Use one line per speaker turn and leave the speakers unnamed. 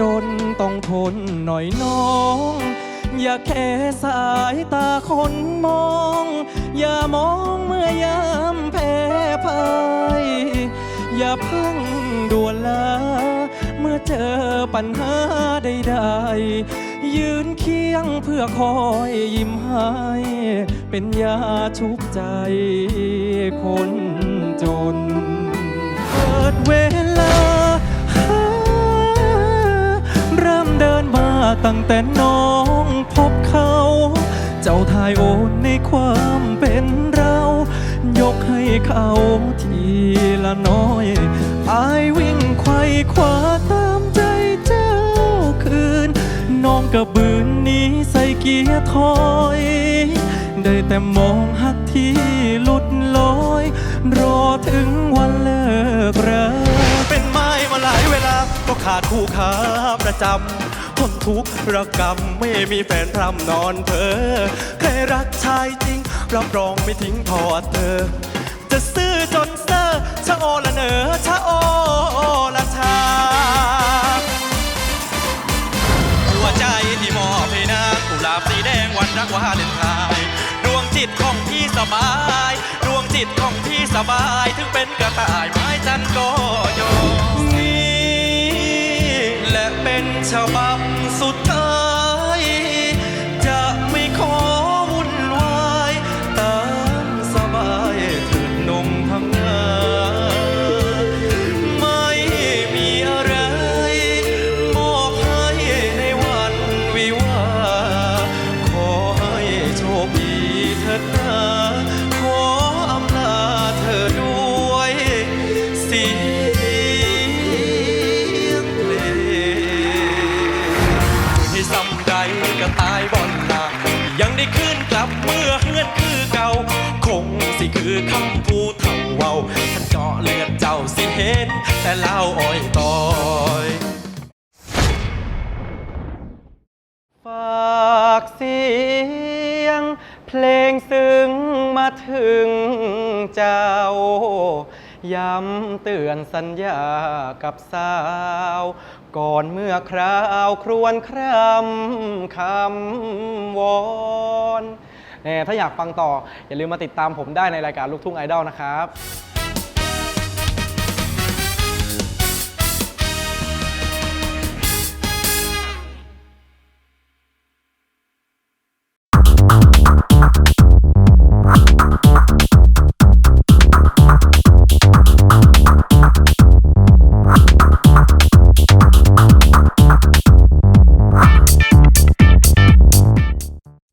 จนต้องทนหน่อยน้อง อย่าแค่สายตาคนมอง อย่ามองเมื่อยามแพ้พ่ายอย่าเพิ่งด่วนลาเมื่อเจอปัญหาใดๆยืนเคียงเพื่อคอยยิ้มให้ เป็นยาชุบใจคนจน เปิดเวล ตั้งแต่น้องพบเขา เจ้าทายโอนในความเป็นเรา ยกให้เขาทีละน้อยอายวิ่งไขว่คว้าตามใจเจ้าคืน น้องกระบืนนี้ใส่เกียร์ถอย ได้แต่มองหักที่หลุดลอย รอถึงวันเลิกราเป็นไม้มาหลายเวลาก็ขาดคู่ค้าประจำ นทุกข์ระกรรมไม่มีแฟนพร่ำนอนเธอใครรักชายจริงรับรองไม่ทิ้งทอดเธอ จะซื่อจนเซอร์ชะโอละเนอชะโอละชาหัวใจที่มอบให้นางกุหลาบสีแดงวันรักวาเลนไทน์ดวงจิตของพี่สบาย ดวงจิตของพี่สบายถึงเป็นกระต่ายไม้จันก็ เป็นฉบับสุดท้าย จะไม่ขอวุ่นวายตามสบายเถิดนมพังงาไม่มีอะไรมอบให้ในวันวิวาขอให้โชคดีเถิดนาายังได้ขึ้นกลับเมื่อเฮือนคือเก่า คงสิคือคำพูดเท่าเว้าท่านเจาะเลือดเจ้าสิเห็น แต่เล่าอ้อยต่อยฝากเสียง เพลงซึ้งมาถึงเจ้า ย้ำเตือนสัญญากับสาว ก่อนเมื่อคราวครวนครำคำวอนเนี่ยถ้าอยากฟังต่อ อย่าลืมมาติดตามผมได้ในรายการลูกทุ่งไอดอลนะครับ